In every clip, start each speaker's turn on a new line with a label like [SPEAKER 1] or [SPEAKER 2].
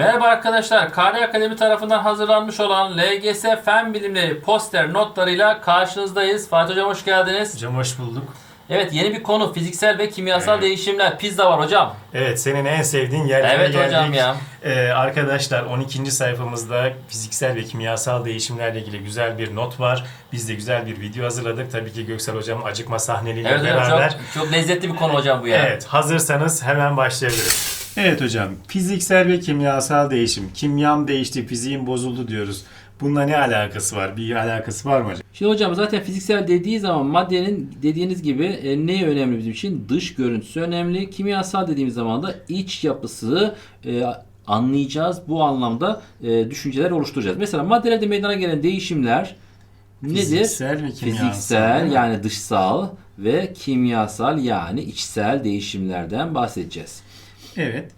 [SPEAKER 1] Merhaba arkadaşlar. KD Akademi tarafından hazırlanmış olan LGS Fen Bilimleri poster notlarıyla karşınızdayız. Fatih Hocam hoş geldiniz.
[SPEAKER 2] Hocam hoş bulduk.
[SPEAKER 1] Evet yeni bir konu fiziksel ve kimyasal
[SPEAKER 2] Evet.
[SPEAKER 1] değişimler. Pizza var hocam.
[SPEAKER 2] Evet senin en sevdiğin yerlere
[SPEAKER 1] Evet
[SPEAKER 2] geldik.
[SPEAKER 1] hocam ya.
[SPEAKER 2] Ee, arkadaşlar 12. sayfamızda fiziksel ve kimyasal değişimlerle ilgili güzel bir not var. Biz de güzel bir video hazırladık. Tabii ki Göksel hocam acıkma sahneleriyle
[SPEAKER 1] Evet
[SPEAKER 2] beraber.
[SPEAKER 1] çok, çok lezzetli bir konu hocam bu ya.
[SPEAKER 2] Evet hazırsanız hemen başlayabiliriz. Evet hocam fiziksel ve kimyasal değişim. Kimyam değişti, fiziğim bozuldu diyoruz. Bununla ne alakası var? Bir alakası var mı hocam?
[SPEAKER 1] Şimdi hocam zaten fiziksel dediği zaman maddenin dediğiniz gibi e, ne önemli bizim için? Dış görüntüsü önemli. Kimyasal dediğimiz zaman da iç yapısı e, anlayacağız. Bu anlamda e, düşünceler oluşturacağız. Mesela maddelerde meydana gelen değişimler nedir?
[SPEAKER 2] Fiziksel ve kimyasal.
[SPEAKER 1] Fiziksel yani dışsal ve kimyasal yani içsel değişimlerden bahsedeceğiz.
[SPEAKER 2] Evet.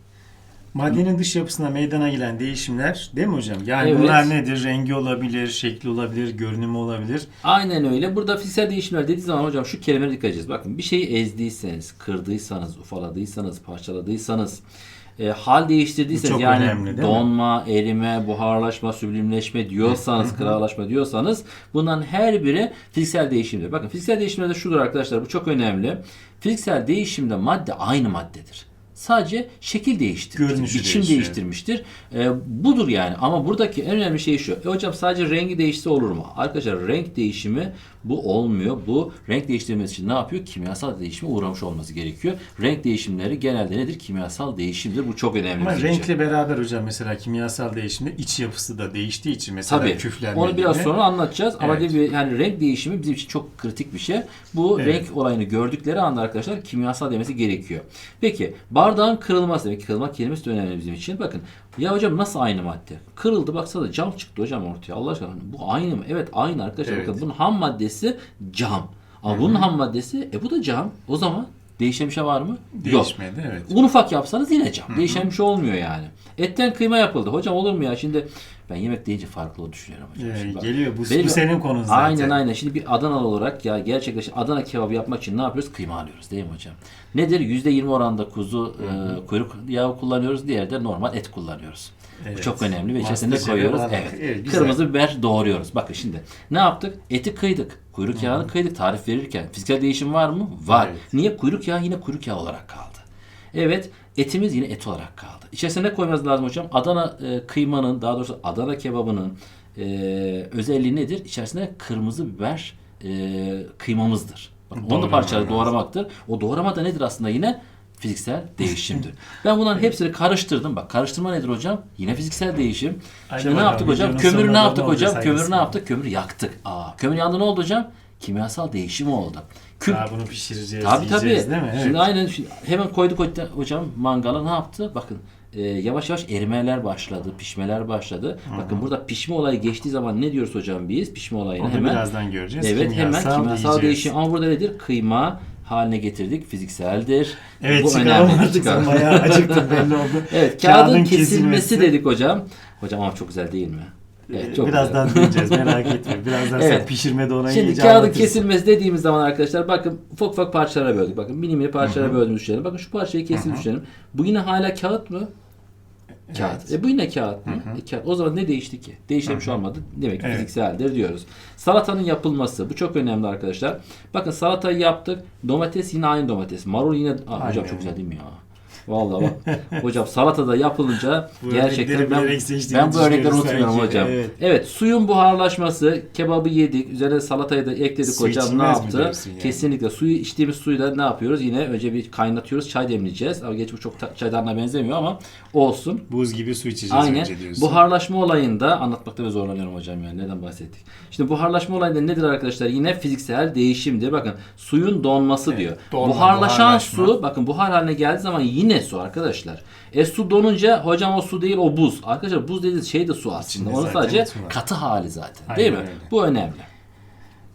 [SPEAKER 2] Maddenin dış yapısına meydana gelen değişimler değil mi hocam? Yani
[SPEAKER 1] Evet.
[SPEAKER 2] bunlar nedir? Rengi olabilir, şekli olabilir, görünümü olabilir.
[SPEAKER 1] Aynen öyle. Burada fiziksel değişimler dediği zaman hocam şu kelimelere dikkat edeceğiz. Bakın bir şeyi ezdiyseniz, kırdıysanız, ufaladıysanız, parçaladıysanız, e, hal değiştirdiyseniz yani
[SPEAKER 2] önemli, değil mi?
[SPEAKER 1] donma, erime, buharlaşma, süblimleşme diyorsanız, kıralaşma diyorsanız bunların her biri fiziksel değişimdir. Bakın fiziksel değişimler de şudur arkadaşlar bu çok önemli. Fiziksel değişimde madde aynı maddedir. Sadece şekil değiştirmiştir,
[SPEAKER 2] Görünüşü
[SPEAKER 1] biçim
[SPEAKER 2] değişiyor.
[SPEAKER 1] değiştirmiştir. E, budur yani. Ama buradaki en önemli şey şu. E hocam sadece rengi değişse olur mu? Arkadaşlar renk değişimi bu olmuyor. Bu renk değiştirmesi için ne yapıyor? Kimyasal değişime uğramış olması gerekiyor. Renk değişimleri genelde nedir? Kimyasal değişimdir. Bu çok önemli.
[SPEAKER 2] Ama
[SPEAKER 1] bizim için.
[SPEAKER 2] renkle beraber hocam mesela kimyasal değişimde iç yapısı da değiştiği için mesela
[SPEAKER 1] Tabii.
[SPEAKER 2] küflenme
[SPEAKER 1] Onu biraz
[SPEAKER 2] gibi.
[SPEAKER 1] sonra anlatacağız. Ama
[SPEAKER 2] Evet.
[SPEAKER 1] tabii yani renk değişimi bizim için çok kritik bir şey. Bu
[SPEAKER 2] Evet.
[SPEAKER 1] renk olayını gördükleri anda arkadaşlar kimyasal demesi gerekiyor. Peki bardağın kırılması demek ki kırılmak kelimesi de önemli bizim için. Bakın ya hocam nasıl aynı madde? Kırıldı baksana cam çıktı hocam ortaya. Allah aşkına bu aynı mı? Evet aynı arkadaşlar.
[SPEAKER 2] Evet.
[SPEAKER 1] Bakın bunun ham maddesi cam. Ama bunun ham maddesi e bu da cam. O zaman değişen bir şey var mı? Yok.
[SPEAKER 2] Değişmedi evet.
[SPEAKER 1] Un ufak yapsanız yine cam. Değişen bir şey olmuyor yani. Etten kıyma yapıldı. Hocam olur mu ya? Şimdi ben yemek deyince farklı düşünüyorum hocam.
[SPEAKER 2] Ee,
[SPEAKER 1] Şimdi bak,
[SPEAKER 2] geliyor bu,
[SPEAKER 1] benim-
[SPEAKER 2] bu senin konun zaten.
[SPEAKER 1] Aynen aynen. Şimdi bir Adanalı olarak ya gerçekten şimdi Adana kebabı yapmak için ne yapıyoruz? Kıyma alıyoruz değil mi hocam? Nedir? %20 oranda kuzu e, kuyruk yağı kullanıyoruz. Diğeri de normal et kullanıyoruz. Bu
[SPEAKER 2] Evet.
[SPEAKER 1] çok önemli ve içerisinde koyuyoruz. Evet.
[SPEAKER 2] Evet, güzel.
[SPEAKER 1] Kırmızı biber doğruyoruz. Bakın şimdi ne yaptık? Eti kıydık. Kuyruk yağını kıydık tarif verirken. Fiziksel değişim var mı? Var.
[SPEAKER 2] Evet.
[SPEAKER 1] Niye? Kuyruk yağı yine kuyruk yağı olarak kaldı. Evet, etimiz yine et olarak kaldı. İçerisine ne koymamız lazım hocam? Adana e, kıymanın, daha doğrusu Adana kebabının e, özelliği nedir? İçerisinde kırmızı biber e, kıymamızdır. Bakın, onu da parçaları doğramaktır. O doğrama da nedir aslında yine? Fiziksel değişimdir. ben bunların hepsini karıştırdım. Bak karıştırma nedir hocam? Yine fiziksel değişim. Şimdi ne yaptık hocam? Kömürü ne yaptık hocam? Kömürü ne yaptık? Kömürü yaktık. Aa, kömür yandı ne oldu hocam? Kimyasal değişim oldu. Küp
[SPEAKER 2] Daha bunu pişireceğiz,
[SPEAKER 1] Tabii tabii.
[SPEAKER 2] değil mi? Evet.
[SPEAKER 1] Şimdi aynen şimdi hemen koyduk hocam- mangala ne yaptı? Bakın e, yavaş yavaş erimeler başladı, pişmeler başladı. Bakın burada pişme olayı geçtiği zaman ne diyoruz hocam biz? Pişme olayını
[SPEAKER 2] Onu
[SPEAKER 1] hemen
[SPEAKER 2] birazdan göreceğiz.
[SPEAKER 1] Evet hemen kimyasal değişim. Ama burada nedir? Kıyma haline getirdik. Fizikseldir.
[SPEAKER 2] Evet
[SPEAKER 1] Bu önemli.
[SPEAKER 2] artık sen bayağı acıktın belli oldu.
[SPEAKER 1] Evet kağıdın,
[SPEAKER 2] Kağıdın
[SPEAKER 1] kesilmesi,
[SPEAKER 2] kesilmesi.
[SPEAKER 1] dedik hocam. Hocam ama çok güzel değil mi? Evet, çok güzel.
[SPEAKER 2] birazdan diyeceğiz merak etme. Birazdan sen
[SPEAKER 1] Evet.
[SPEAKER 2] pişirmede ona
[SPEAKER 1] Şimdi
[SPEAKER 2] iyice
[SPEAKER 1] kağıdın
[SPEAKER 2] anlatırsın.
[SPEAKER 1] kesilmesi dediğimiz zaman arkadaşlar bakın ufak ufak parçalara böldük. Bakın mini mini parçalara böldüğümüzü düşünelim. Bakın şu parçayı kesip düşünelim. Bu yine hala kağıt mı? Kağıt. E bu yine kağıt mı? E, kağıt. O zaman ne değişti ki? Değişen bir şey olmadı. Demek ki
[SPEAKER 2] Evet.
[SPEAKER 1] fizikseldir diyoruz. Salatanın yapılması. Bu çok önemli arkadaşlar. Bakın salatayı yaptık. Domates yine aynı domates. Marul yine... Aa, hocam çok güzel değil mi ya? Vallahi bak. hocam salatada yapılınca
[SPEAKER 2] Bu
[SPEAKER 1] gerçekten ben, ben bu örnekleri unutmuyorum
[SPEAKER 2] sanki.
[SPEAKER 1] hocam.
[SPEAKER 2] Evet.
[SPEAKER 1] Evet suyun buharlaşması, kebabı yedik, üzerine salatayı da ekledik
[SPEAKER 2] Su
[SPEAKER 1] hocam ne yaptı?
[SPEAKER 2] yani?
[SPEAKER 1] Kesinlikle suyu içtiğimiz suyu da ne yapıyoruz? Yine önce bir kaynatıyoruz, çay demleyeceğiz. Ama geç bu çok çaydanlığa benzemiyor ama olsun.
[SPEAKER 2] Buz gibi su içeceğiz
[SPEAKER 1] Aynen.
[SPEAKER 2] önce diyorsun.
[SPEAKER 1] Buharlaşma olayında anlatmakta ve zorlanıyorum hocam yani neden bahsettik. Şimdi buharlaşma olayında nedir arkadaşlar? Yine fiziksel değişimdir. Bakın suyun donması
[SPEAKER 2] Evet,
[SPEAKER 1] diyor.
[SPEAKER 2] donma,
[SPEAKER 1] Buharlaşan
[SPEAKER 2] buharlaşma.
[SPEAKER 1] su bakın buhar haline geldiği zaman yine su arkadaşlar. E su donunca hocam o su değil o buz. Arkadaşlar buz dediğiniz şey de su aslında.
[SPEAKER 2] İçinde
[SPEAKER 1] Onun
[SPEAKER 2] zaten
[SPEAKER 1] sadece
[SPEAKER 2] su var.
[SPEAKER 1] katı hali zaten.
[SPEAKER 2] Aynen
[SPEAKER 1] değil mi?
[SPEAKER 2] öyle.
[SPEAKER 1] Bu önemli.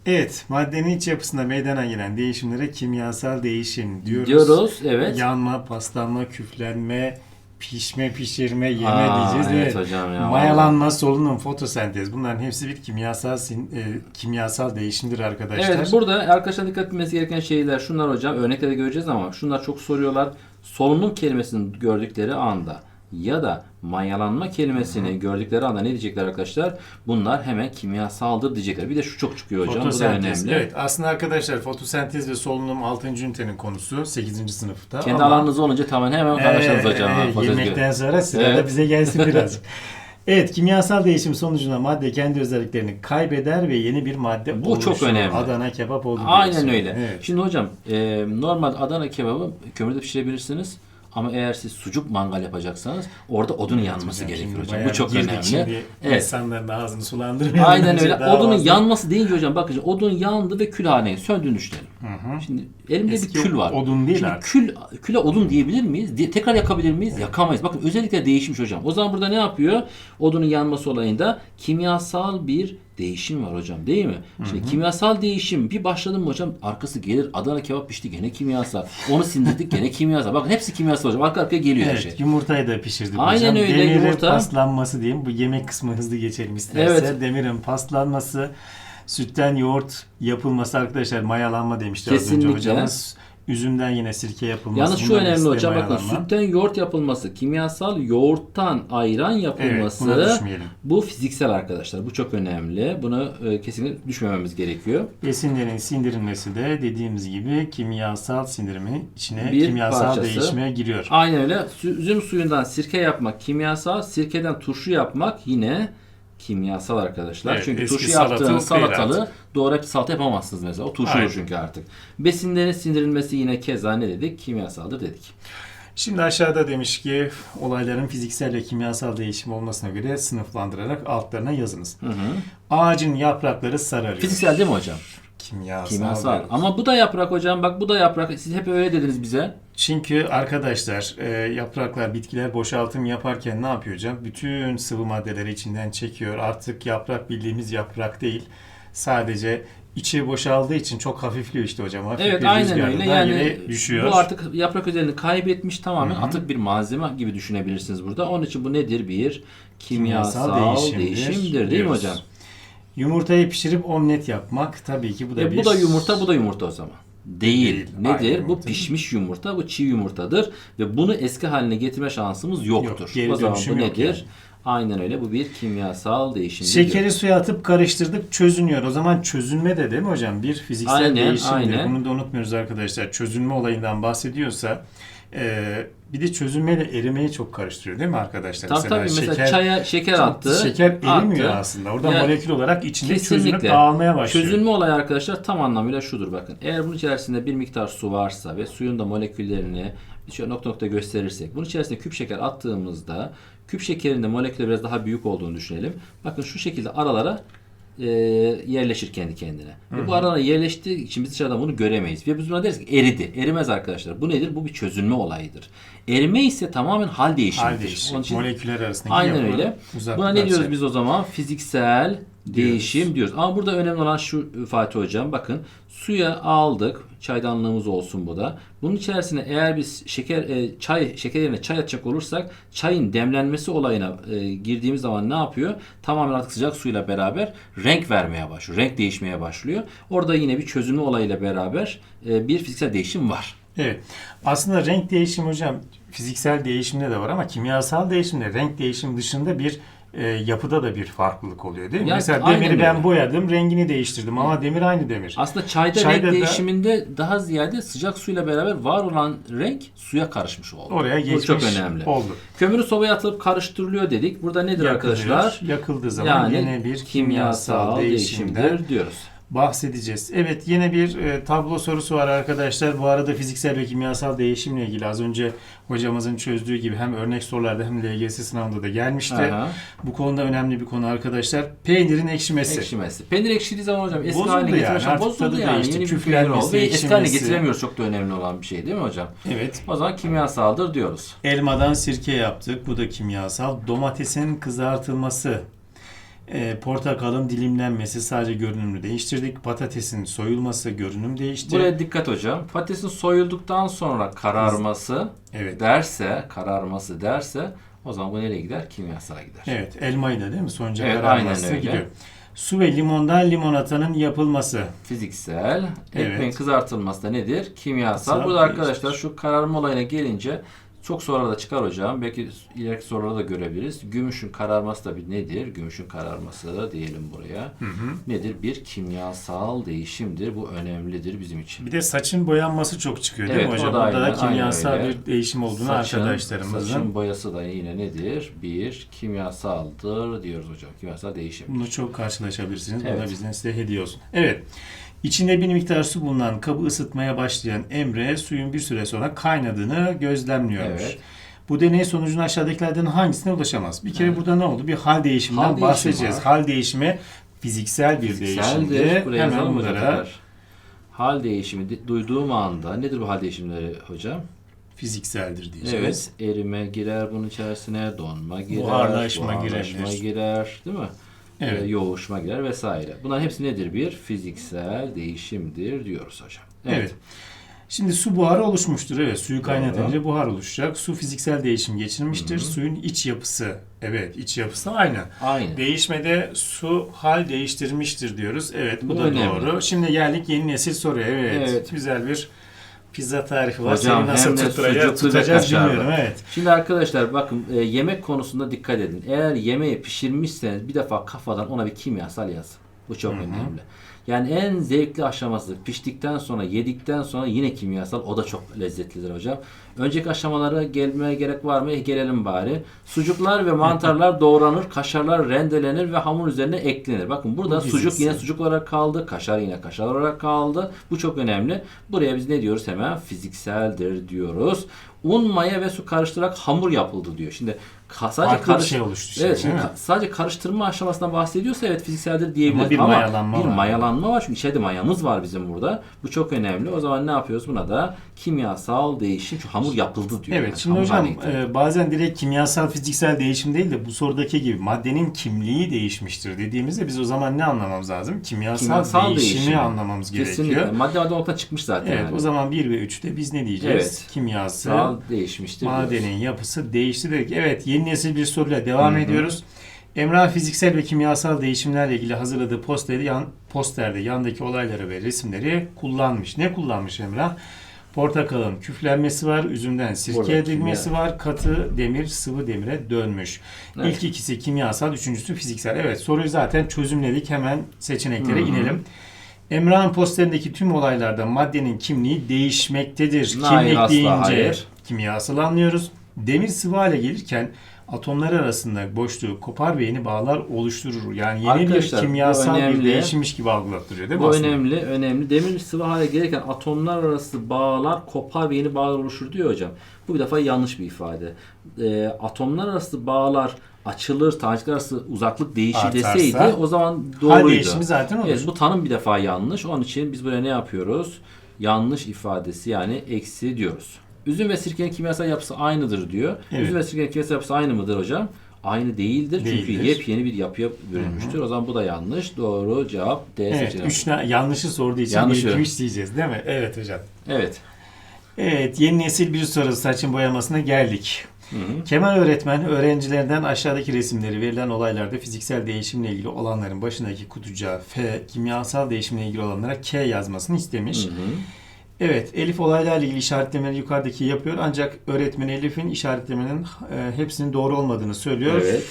[SPEAKER 2] Evet, maddenin iç yapısında meydana gelen değişimlere kimyasal değişim diyoruz.
[SPEAKER 1] Diyoruz evet.
[SPEAKER 2] Yanma, paslanma, küflenme, pişme, pişirme, yeme
[SPEAKER 1] Aa,
[SPEAKER 2] diyeceğiz.
[SPEAKER 1] evet hocam ya,
[SPEAKER 2] Mayalanma, solunum, fotosentez. Bunların hepsi bir kimyasal sin- e, kimyasal değişimdir arkadaşlar.
[SPEAKER 1] Evet burada arkadaşlar dikkat etmesi gereken şeyler şunlar hocam. Örneklerde göreceğiz ama şunlar çok soruyorlar. Solunum kelimesini gördükleri anda ya da mayalanma kelimesini gördükleri anda ne diyecekler arkadaşlar? Bunlar hemen kimyasaldır diyecekler. Bir de şu çok çıkıyor hocam. Bu da
[SPEAKER 2] Fotosentez.
[SPEAKER 1] önemli.
[SPEAKER 2] Evet aslında arkadaşlar fotosentez ve solunum 6. ünitenin konusu 8. sınıfta.
[SPEAKER 1] Kendi
[SPEAKER 2] Ama-
[SPEAKER 1] alanınız olunca tamamen hemen
[SPEAKER 2] Ee,
[SPEAKER 1] hocam.
[SPEAKER 2] e, yemekten sonra sırada
[SPEAKER 1] Evet.
[SPEAKER 2] bize gelsin biraz. Evet, kimyasal değişim sonucunda madde kendi özelliklerini kaybeder ve yeni bir madde
[SPEAKER 1] Bu çok
[SPEAKER 2] oluşur.
[SPEAKER 1] önemli.
[SPEAKER 2] Adana kebap oldu.
[SPEAKER 1] Aynen
[SPEAKER 2] diyorsun.
[SPEAKER 1] öyle.
[SPEAKER 2] Evet.
[SPEAKER 1] Şimdi hocam e, normal Adana kebabı kömürde pişirebilirsiniz. Ama eğer siz sucuk mangal yapacaksanız orada odun yanması
[SPEAKER 2] Hocam
[SPEAKER 1] gerekiyor hocam. Bu çok önemli. Evet.
[SPEAKER 2] insanların ağzını sulandırmayalım.
[SPEAKER 1] Aynen öyle. Odunun
[SPEAKER 2] fazla-
[SPEAKER 1] yanması deyince hocam bakın odun yandı ve kül haline geldi. Şimdi elimde
[SPEAKER 2] Eski
[SPEAKER 1] bir kül var.
[SPEAKER 2] odun değil
[SPEAKER 1] Şimdi
[SPEAKER 2] artık.
[SPEAKER 1] kül küle odun diyebilir miyiz? Di- tekrar yakabilir miyiz? Yakamayız. Bakın özellikle değişmiş hocam. O zaman burada ne yapıyor? Odunun yanması olayında kimyasal bir değişim var hocam değil mi? Şimdi kimyasal değişim bir başladı mı hocam arkası gelir Adana kebap pişti gene kimyasal. Onu sindirdik gene kimyasal. Bakın hepsi kimyasal hocam. Arka arkaya geliyor her
[SPEAKER 2] Evet,
[SPEAKER 1] şey.
[SPEAKER 2] yumurtayı da pişirdik
[SPEAKER 1] Aynen
[SPEAKER 2] hocam.
[SPEAKER 1] öyle,
[SPEAKER 2] Demirin
[SPEAKER 1] yumurta.
[SPEAKER 2] paslanması diyeyim. Bu yemek kısmı hızlı geçelim istersen.
[SPEAKER 1] Evet.
[SPEAKER 2] Demirin paslanması, sütten yoğurt yapılması arkadaşlar mayalanma demişti az
[SPEAKER 1] Kesinlikle.
[SPEAKER 2] önce hocamız. Üzümden yine sirke yapılması.
[SPEAKER 1] Yalnız şu önemli hocam bakın sütten yoğurt yapılması, kimyasal yoğurttan ayran
[SPEAKER 2] Evet,
[SPEAKER 1] yapılması
[SPEAKER 2] düşmeyelim.
[SPEAKER 1] bu fiziksel arkadaşlar. Bu çok önemli. Buna e, kesinlikle düşmememiz gerekiyor.
[SPEAKER 2] Besinlerin sindirilmesi de dediğimiz gibi kimyasal sindirimi içine
[SPEAKER 1] Bir
[SPEAKER 2] kimyasal
[SPEAKER 1] parçası.
[SPEAKER 2] değişime giriyor.
[SPEAKER 1] Aynen öyle. Üzüm suyundan sirke yapmak kimyasal, sirkeden turşu yapmak yine kimyasal arkadaşlar.
[SPEAKER 2] Evet,
[SPEAKER 1] çünkü turşu yaptığınız salatalı doğrayıp salata yapamazsınız mesela. O turşu
[SPEAKER 2] Aynen.
[SPEAKER 1] olur çünkü artık. Besinlerin sindirilmesi yine keza ne dedik? Kimyasaldır dedik.
[SPEAKER 2] Şimdi aşağıda demiş ki olayların fiziksel ve kimyasal değişim olmasına göre sınıflandırarak altlarına yazınız.
[SPEAKER 1] Hı hı.
[SPEAKER 2] Ağacın yaprakları sararıyor.
[SPEAKER 1] Fiziksel değil mi hocam?
[SPEAKER 2] Kimyasal.
[SPEAKER 1] Kimyasal.
[SPEAKER 2] diyoruz.
[SPEAKER 1] Ama bu da yaprak hocam. Bak bu da yaprak. Siz hep öyle dediniz bize.
[SPEAKER 2] Çünkü arkadaşlar e, yapraklar, bitkiler boşaltım yaparken ne yapıyor hocam? Bütün sıvı maddeleri içinden çekiyor. Artık yaprak bildiğimiz yaprak değil. Sadece içi boşaldığı için çok hafifliyor işte hocam. Hafif
[SPEAKER 1] Evet
[SPEAKER 2] bir
[SPEAKER 1] aynen
[SPEAKER 2] rüzgarda
[SPEAKER 1] öyle.
[SPEAKER 2] da
[SPEAKER 1] Yani
[SPEAKER 2] düşüyor.
[SPEAKER 1] bu artık yaprak özelliğini kaybetmiş tamamen
[SPEAKER 2] Hı hı.
[SPEAKER 1] atık bir malzeme gibi düşünebilirsiniz burada. Onun için bu nedir? Bir kimyasal,
[SPEAKER 2] Kimyasal
[SPEAKER 1] değişimdir,
[SPEAKER 2] değişimdir
[SPEAKER 1] değil mi
[SPEAKER 2] diyoruz.
[SPEAKER 1] hocam?
[SPEAKER 2] Yumurtayı pişirip omlet yapmak tabii ki bu da
[SPEAKER 1] E,
[SPEAKER 2] bir...
[SPEAKER 1] bu da yumurta, bu da yumurta o zaman. Değil.
[SPEAKER 2] Değil,
[SPEAKER 1] Nedir? Bu pişmiş yumurta, bu çiğ yumurtadır ve bunu eski haline getirme şansımız yoktur.
[SPEAKER 2] Yok,
[SPEAKER 1] o zaman bu nedir?
[SPEAKER 2] yani.
[SPEAKER 1] Aynen öyle. Bu bir kimyasal değişimdir.
[SPEAKER 2] Şekeri
[SPEAKER 1] diyoruz.
[SPEAKER 2] suya atıp karıştırdık çözünüyor. O zaman çözünme de değil mi hocam? Bir fiziksel
[SPEAKER 1] Aynen,
[SPEAKER 2] değişimdir.
[SPEAKER 1] aynen.
[SPEAKER 2] Bunu da unutmuyoruz arkadaşlar. Çözünme olayından bahsediyorsa e, bir de çözünmeyle erimeyi çok karıştırıyor değil mi arkadaşlar?
[SPEAKER 1] Tabii tabii mesela çaya şeker attı.
[SPEAKER 2] Şeker erimiyor
[SPEAKER 1] attı.
[SPEAKER 2] aslında. Orada
[SPEAKER 1] Yani
[SPEAKER 2] molekül olarak içinde
[SPEAKER 1] kesinlikle.
[SPEAKER 2] çözünüp dağılmaya başlıyor.
[SPEAKER 1] Çözülme olayı arkadaşlar tam anlamıyla şudur bakın. Eğer bunun içerisinde bir miktar su varsa ve suyun da moleküllerini şöyle nokta nokta gösterirsek bunun içerisine küp şeker attığımızda küp şekerin de molekülü biraz daha büyük olduğunu düşünelim. Bakın şu şekilde aralara e, yerleşir kendi kendine. Ve bu aralara yerleştiği için biz dışarıdan bunu göremeyiz. Ve biz buna deriz ki eridi. Erimez arkadaşlar. Bu nedir? Bu bir çözülme olayıdır. Erime ise tamamen hal değişimidir.
[SPEAKER 2] Hal değişimi. Moleküller arasındaki
[SPEAKER 1] Aynen öyle. Buna ne diyoruz biz o zaman? Fiziksel değişim diyoruz. Ama burada önemli olan şu Fatih Hocam bakın suya aldık. Çaydanlığımız olsun bu da. Bunun içerisine eğer biz şeker e, çay şeker yerine çay atacak olursak çayın demlenmesi olayına e, girdiğimiz zaman ne yapıyor? Tamamen artık sıcak suyla beraber renk vermeye başlıyor. Renk değişmeye başlıyor. Orada yine bir çözünme olayıyla beraber e, bir fiziksel değişim var.
[SPEAKER 2] Evet. Aslında renk değişimi hocam fiziksel değişimde de var ama kimyasal değişimde renk değişim dışında bir e, yapıda da bir farklılık oluyor değil mi?
[SPEAKER 1] Yani
[SPEAKER 2] Mesela demiri ben
[SPEAKER 1] öyle.
[SPEAKER 2] boyadım, rengini değiştirdim ama demir aynı demir.
[SPEAKER 1] Aslında çayda,
[SPEAKER 2] Çayda da-
[SPEAKER 1] renk değişiminde daha ziyade sıcak suyla beraber var olan renk suya karışmış oldu.
[SPEAKER 2] Oraya
[SPEAKER 1] Bu
[SPEAKER 2] geçmiş
[SPEAKER 1] çok önemli.
[SPEAKER 2] oldu.
[SPEAKER 1] Kömürü sobaya atılıp karıştırılıyor dedik. Burada nedir
[SPEAKER 2] Yakılıyor.
[SPEAKER 1] arkadaşlar?
[SPEAKER 2] Yakıldığı zaman
[SPEAKER 1] Yani
[SPEAKER 2] yine bir
[SPEAKER 1] kimyasal
[SPEAKER 2] değişimden
[SPEAKER 1] değişimdir diyoruz.
[SPEAKER 2] Bahsedeceğiz. Evet yine bir e, tablo sorusu var arkadaşlar. Bu arada fiziksel ve kimyasal değişimle ilgili az önce hocamızın çözdüğü gibi hem örnek sorularda hem LGS sınavında da gelmişti.
[SPEAKER 1] Aha.
[SPEAKER 2] Bu konuda önemli bir konu arkadaşlar. Peynirin ekşimesi.
[SPEAKER 1] Ekşimesi. Peynir ekşidiği zaman hocam eski
[SPEAKER 2] Bozuldu
[SPEAKER 1] haline
[SPEAKER 2] yani.
[SPEAKER 1] getirmiş.
[SPEAKER 2] Artık
[SPEAKER 1] Bozuldu
[SPEAKER 2] tadı
[SPEAKER 1] yani.
[SPEAKER 2] değişti.
[SPEAKER 1] Yeni bir peynir
[SPEAKER 2] Küflenmesi,
[SPEAKER 1] oldu. Ve eski haline getiremiyoruz. Çok da önemli olan bir şey değil mi hocam?
[SPEAKER 2] Evet.
[SPEAKER 1] O zaman kimyasaldır diyoruz.
[SPEAKER 2] Elmadan sirke yaptık. Bu da kimyasal. Domatesin kızartılması. E, portakalın dilimlenmesi sadece görünümünü değiştirdik. Patatesin soyulması görünüm değişti.
[SPEAKER 1] Buraya dikkat hocam. Patatesin soyulduktan sonra kararması
[SPEAKER 2] Evet.
[SPEAKER 1] derse, kararması derse o zaman bu nereye gider? Kimyasala gider.
[SPEAKER 2] Evet, elmayı da değil mi? Sonuca
[SPEAKER 1] Evet,
[SPEAKER 2] kararması gidiyor. Su ve limondan limonatanın yapılması.
[SPEAKER 1] fiziksel.
[SPEAKER 2] Evet.
[SPEAKER 1] Ekmeğin kızartılması da nedir? Kimyasal. Burada arkadaşlar şu kararma olayına gelince Çok sorularda çıkar hocam. Belki ileriki sorularda da görebiliriz. Gümüşün kararması da bir nedir? Gümüşün kararması diyelim buraya. Nedir? Bir kimyasal değişimdir. Bu önemlidir bizim için.
[SPEAKER 2] Bir de saçın boyanması çok çıkıyor değil
[SPEAKER 1] Evet,
[SPEAKER 2] mi
[SPEAKER 1] o
[SPEAKER 2] hocam?
[SPEAKER 1] da
[SPEAKER 2] Orada da kimyasal
[SPEAKER 1] aynen
[SPEAKER 2] bir değişim olduğunu
[SPEAKER 1] Saçın-
[SPEAKER 2] arkadaşlarımızın
[SPEAKER 1] Saçın boyası da yine nedir? Bir kimyasaldır diyoruz hocam. Kimyasal değişim.
[SPEAKER 2] Bunu çok karşılaşabilirsiniz. Bu
[SPEAKER 1] Evet.
[SPEAKER 2] da bizden size hediye olsun. Evet. İçinde bir miktar su bulunan kabı ısıtmaya başlayan Emre suyun bir süre sonra kaynadığını gözlemliyormuş.
[SPEAKER 1] Evet.
[SPEAKER 2] Bu deney sonucunda aşağıdakilerden hangisine ulaşamaz? Bir kere
[SPEAKER 1] Evet.
[SPEAKER 2] burada ne oldu? Bir hal değişiminden
[SPEAKER 1] Hal değişimi
[SPEAKER 2] bahsedeceğiz.
[SPEAKER 1] var.
[SPEAKER 2] Hal değişimi fiziksel bir
[SPEAKER 1] Fizikseldir.
[SPEAKER 2] değişimdi. Hemen bunlara.
[SPEAKER 1] Hal değişimi de- duyduğum anda nedir bu hal değişimleri hocam?
[SPEAKER 2] fizikseldir diyeceğiz.
[SPEAKER 1] Evet, erime girer bunun içerisine, donma girer,
[SPEAKER 2] Buharlaşma
[SPEAKER 1] buharlaşma
[SPEAKER 2] girebilir.
[SPEAKER 1] girer, değil mi?
[SPEAKER 2] Evet.
[SPEAKER 1] Ee, yoğuşma girer vesaire. Bunların hepsi nedir? Bir fiziksel değişimdir diyoruz hocam.
[SPEAKER 2] Evet. Şimdi su buharı oluşmuştur. Evet, suyu kaynatınca buhar oluşacak. Su fiziksel değişim geçirmiştir. Suyun iç yapısı, evet, iç yapısı aynı.
[SPEAKER 1] Aynı.
[SPEAKER 2] Değişmede su hal değiştirmiştir diyoruz. Evet, bu,
[SPEAKER 1] Bu
[SPEAKER 2] da
[SPEAKER 1] önemli.
[SPEAKER 2] doğru. Şimdi geldik yeni nesil soruya. Evet,
[SPEAKER 1] Evet.
[SPEAKER 2] güzel bir pizza tarifi var.
[SPEAKER 1] Hocam,
[SPEAKER 2] Seni nasıl
[SPEAKER 1] hem de
[SPEAKER 2] tutturacağız,
[SPEAKER 1] sucuklu ve
[SPEAKER 2] tutacağız
[SPEAKER 1] kaşarlı.
[SPEAKER 2] bilmiyorum. Evet.
[SPEAKER 1] Şimdi arkadaşlar bakın e, yemek konusunda dikkat edin. Eğer yemeği pişirmişseniz bir defa kafadan ona bir kimyasal yazın. Bu çok önemli. Yani en zevkli aşaması piştikten sonra yedikten sonra yine kimyasal o da çok lezzetlidir hocam. Önceki aşamalara gelmeye gerek var mı? Gelelim bari. Sucuklar ve mantarlar doğranır, kaşarlar rendelenir ve hamur üzerine eklenir. Bakın burada
[SPEAKER 2] Bu
[SPEAKER 1] sucuk
[SPEAKER 2] fiziksel.
[SPEAKER 1] yine sucuk olarak kaldı, kaşar yine kaşar olarak kaldı. Bu çok önemli. Buraya biz ne diyoruz hemen? Fizikseldir diyoruz. Un, maya ve su karıştırarak hamur yapıldı diyor. Şimdi ka- sadece
[SPEAKER 2] Farklı
[SPEAKER 1] karış-
[SPEAKER 2] şey oluştu şimdi,
[SPEAKER 1] Evet, şimdi ka- sadece karıştırma aşamasından bahsediyorsa evet fizikseldir diyebiliriz.
[SPEAKER 2] Ama bir
[SPEAKER 1] Ama
[SPEAKER 2] mayalanma
[SPEAKER 1] bir
[SPEAKER 2] var.
[SPEAKER 1] Mayalanma var. Çünkü içeride mayamız var bizim burada. Bu çok önemli. O zaman ne yapıyoruz? Buna da kimyasal değişim. Şu hamur yapıldı diyor.
[SPEAKER 2] Evet
[SPEAKER 1] yani.
[SPEAKER 2] şimdi hocam e, bazen direkt kimyasal fiziksel değişim değil de bu sorudaki gibi maddenin kimliği değişmiştir dediğimizde biz o zaman ne anlamamız lazım? Kimyasal,
[SPEAKER 1] Kimyasal
[SPEAKER 2] değişimi,
[SPEAKER 1] değişimi.
[SPEAKER 2] anlamamız
[SPEAKER 1] Kesinlikle.
[SPEAKER 2] gerekiyor.
[SPEAKER 1] Madde madde ortadan çıkmış zaten.
[SPEAKER 2] Evet
[SPEAKER 1] yani.
[SPEAKER 2] o zaman 1 ve 3'te biz ne diyeceğiz?
[SPEAKER 1] Evet.
[SPEAKER 2] Kimyasal
[SPEAKER 1] değişmiştir. diyoruz.
[SPEAKER 2] madenin yapısı değişti dedik. Evet yeni nesil bir soruyla devam
[SPEAKER 1] Hı hı.
[SPEAKER 2] ediyoruz. Emrah fiziksel ve kimyasal değişimlerle ilgili hazırladığı posterde, yan, posterde yandaki olayları ve resimleri kullanmış. Ne kullanmış Emrah? Portakalın küflenmesi var, üzümden sirke edilmesi var, katı demir sıvı demire dönmüş.
[SPEAKER 1] Evet.
[SPEAKER 2] İlk ikisi kimyasal, üçüncüsü fiziksel. Evet soruyu zaten çözümledik. Hemen seçeneklere
[SPEAKER 1] Hı hı.
[SPEAKER 2] inelim. Emrah'ın posterindeki tüm olaylarda maddenin kimliği değişmektedir.
[SPEAKER 1] Hayır,
[SPEAKER 2] Kimlik
[SPEAKER 1] asla
[SPEAKER 2] deyince
[SPEAKER 1] hayır.
[SPEAKER 2] kimyasal anlıyoruz. Demir sıvı hale gelirken atomlar arasında boşluğu kopar ve yeni bağlar oluşturur. Yani yeni
[SPEAKER 1] Arkadaşlar,
[SPEAKER 2] bir kimyasal bir
[SPEAKER 1] önemli.
[SPEAKER 2] değişimmiş gibi algılattırıyor değil mi
[SPEAKER 1] Bu
[SPEAKER 2] aslında?
[SPEAKER 1] önemli, önemli. Demir sıvı hale gelirken atomlar arası bağlar kopar ve yeni bağlar oluşur diyor hocam. Bu bir defa yanlış bir ifade. Ee, atomlar arası bağlar açılır, tanecikler arası uzaklık değişir
[SPEAKER 2] Artarsa,
[SPEAKER 1] deseydi o zaman
[SPEAKER 2] Hal
[SPEAKER 1] doğruydu.
[SPEAKER 2] değişimi zaten olur.
[SPEAKER 1] Evet, bu tanım bir defa yanlış. Onun için biz buraya ne yapıyoruz? Yanlış ifadesi yani eksi diyoruz. Üzüm ve sirkenin kimyasal yapısı aynıdır diyor.
[SPEAKER 2] Evet.
[SPEAKER 1] Üzüm ve sirkenin kimyasal yapısı aynı mıdır hocam? Aynı değildir. Çünkü
[SPEAKER 2] Değildir.
[SPEAKER 1] yepyeni bir yapıya bölünmüştür. O zaman bu da yanlış. Doğru cevap D
[SPEAKER 2] Evet,
[SPEAKER 1] seçeneği.
[SPEAKER 2] üç yanlışı sorduğu için
[SPEAKER 1] Yanlışı.
[SPEAKER 2] 1 2 3 diyeceğiz değil mi? Evet hocam.
[SPEAKER 1] Evet.
[SPEAKER 2] Evet, yeni nesil bir soru saçın boyamasına geldik.
[SPEAKER 1] Hı hı.
[SPEAKER 2] Kemal öğretmen öğrencilerden aşağıdaki resimleri verilen olaylarda fiziksel değişimle ilgili olanların başındaki kutucuğa F, kimyasal değişimle ilgili olanlara K yazmasını istemiş.
[SPEAKER 1] Hı hı.
[SPEAKER 2] Evet, Elif olaylarla ilgili işaretlemeleri yukarıdaki yapıyor ancak öğretmen Elif'in işaretlemenin e, hepsinin doğru olmadığını söylüyor.
[SPEAKER 1] Evet.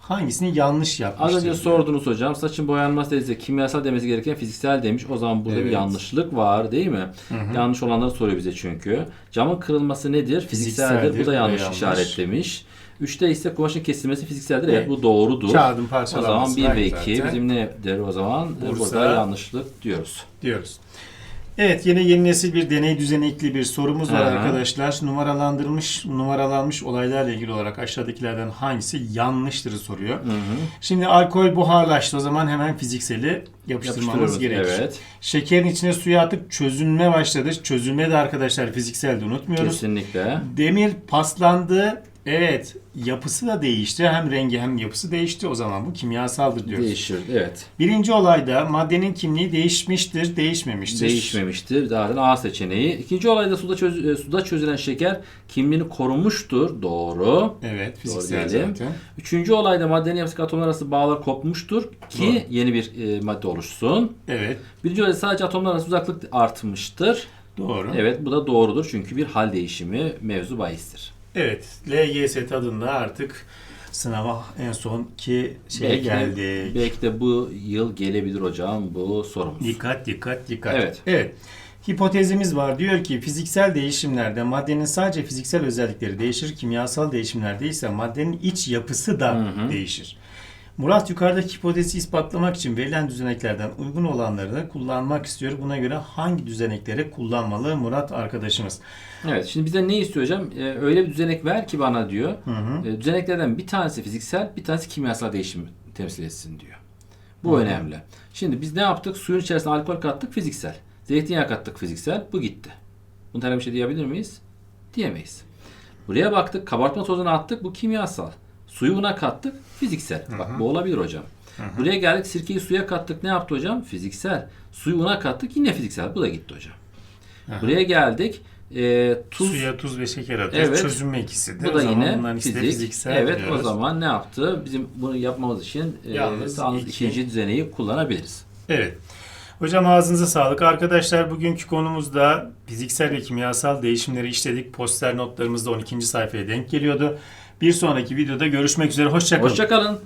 [SPEAKER 2] Hangisini yanlış yapmış?
[SPEAKER 1] Az önce sordunuz hocam. Saçın boyanması dediyse kimyasal demesi gereken fiziksel demiş. O zaman burada bir
[SPEAKER 2] Evet.
[SPEAKER 1] yanlışlık var değil mi?
[SPEAKER 2] Hı hı.
[SPEAKER 1] Yanlış olanları soruyor bize çünkü. Camın kırılması nedir? Fizikseldir.
[SPEAKER 2] Fizikseldir,
[SPEAKER 1] Bu da
[SPEAKER 2] bu da
[SPEAKER 1] yanlış
[SPEAKER 2] yanlış.
[SPEAKER 1] işaretlemiş. Üçte ise kumaşın kesilmesi fizikseldir. Evet,
[SPEAKER 2] Evet.
[SPEAKER 1] bu doğrudur.
[SPEAKER 2] Kağıdın
[SPEAKER 1] O
[SPEAKER 2] parçalanması
[SPEAKER 1] zaman 1 ve
[SPEAKER 2] var
[SPEAKER 1] 2
[SPEAKER 2] zaten
[SPEAKER 1] bizim nedir o zaman?
[SPEAKER 2] Bursa.
[SPEAKER 1] Burada yanlışlık diyoruz.
[SPEAKER 2] diyoruz. Evet yine yeni nesil bir deney düzenekli bir sorumuz var
[SPEAKER 1] hı.
[SPEAKER 2] arkadaşlar. Numaralandırmış, numaralanmış olaylarla ilgili olarak aşağıdakilerden hangisi yanlıştır soruyor.
[SPEAKER 1] Hı hı.
[SPEAKER 2] Şimdi alkol buharlaştı o zaman hemen fizikseli yapıştırmamız gerekir.
[SPEAKER 1] Evet.
[SPEAKER 2] Şekerin içine suyu atıp çözünme başladı. Çözülme de arkadaşlar fizikselde unutmuyoruz.
[SPEAKER 1] Kesinlikle.
[SPEAKER 2] Demir paslandı. Evet yapısı da değişti. Hem rengi hem yapısı değişti. O zaman bu kimyasaldır diyoruz.
[SPEAKER 1] Değişir. Evet.
[SPEAKER 2] Birinci olayda maddenin kimliği değişmiştir, değişmemiştir.
[SPEAKER 1] Değişmemiştir. Zaten A seçeneği. İkinci olayda suda, çöz- e, suda çözülen şeker kimliğini korumuştur. Doğru.
[SPEAKER 2] Evet, fiziksel
[SPEAKER 1] diyelim.
[SPEAKER 2] zaten.
[SPEAKER 1] Üçüncü olayda maddenin yapısı atomlar arası bağlar kopmuştur ki
[SPEAKER 2] Doğru.
[SPEAKER 1] yeni bir e, madde oluşsun.
[SPEAKER 2] Evet,
[SPEAKER 1] Birinci olayda sadece atomlar arası uzaklık artmıştır.
[SPEAKER 2] doğru.
[SPEAKER 1] Evet bu da doğrudur çünkü bir hal değişimi mevzu bahistir.
[SPEAKER 2] Evet, LGS tadında artık sınava en son ki şey
[SPEAKER 1] belki,
[SPEAKER 2] geldi.
[SPEAKER 1] de, belki de bu yıl gelebilir hocam bu sorumuz.
[SPEAKER 2] Dikkat dikkat dikkat.
[SPEAKER 1] Evet.
[SPEAKER 2] Evet. Hipotezimiz var. Diyor ki fiziksel değişimlerde maddenin sadece fiziksel özellikleri değişir. Kimyasal değişimlerde ise maddenin iç yapısı da
[SPEAKER 1] Hı hı.
[SPEAKER 2] değişir. Murat yukarıdaki hipotezi ispatlamak için verilen düzeneklerden uygun olanlarını kullanmak istiyor. Buna göre hangi düzenekleri kullanmalı Murat arkadaşımız?
[SPEAKER 1] Evet şimdi bize ne istiyor hocam? Ee, öyle bir düzenek ver ki bana diyor.
[SPEAKER 2] Hı hı.
[SPEAKER 1] Ee, düzeneklerden bir tanesi fiziksel, bir tanesi kimyasal değişim temsil etsin diyor. Bu
[SPEAKER 2] Hı
[SPEAKER 1] önemli. Şimdi biz ne yaptık? Suyun içerisine alkol kattık fiziksel. Zeytinyağı kattık fiziksel. Bu gitti. Bunu herhangi bir şey diyebilir miyiz? Diyemeyiz. Buraya baktık. Kabartma tozunu attık. Bu kimyasal. Suyu buna kattık. Fiziksel. Bak bu olabilir hocam. Buraya geldik. Sirkeyi suya kattık. Ne yaptı hocam? Fiziksel. Suyu una kattık. Yine fiziksel. Bu da gitti hocam.
[SPEAKER 2] Aha.
[SPEAKER 1] Buraya geldik. Ee, tuz
[SPEAKER 2] Suya tuz ve şeker atıyoruz.
[SPEAKER 1] Evet.
[SPEAKER 2] Çözünme ikisi de.
[SPEAKER 1] bu
[SPEAKER 2] O
[SPEAKER 1] da
[SPEAKER 2] zaman
[SPEAKER 1] yine fizik.
[SPEAKER 2] fiziksel
[SPEAKER 1] evet
[SPEAKER 2] diyoruz.
[SPEAKER 1] o zaman ne yaptı? Bizim bunu yapmamız için e,
[SPEAKER 2] Yalnız
[SPEAKER 1] yalnız
[SPEAKER 2] iki-
[SPEAKER 1] ikinci düzeneyi kullanabiliriz.
[SPEAKER 2] Evet. Hocam ağzınıza sağlık. Arkadaşlar bugünkü konumuzda fiziksel ve kimyasal değişimleri işledik. Poster notlarımızda 12. sayfaya denk geliyordu. Bir sonraki videoda görüşmek üzere. Hoşçakalın.
[SPEAKER 1] Hoşçakalın.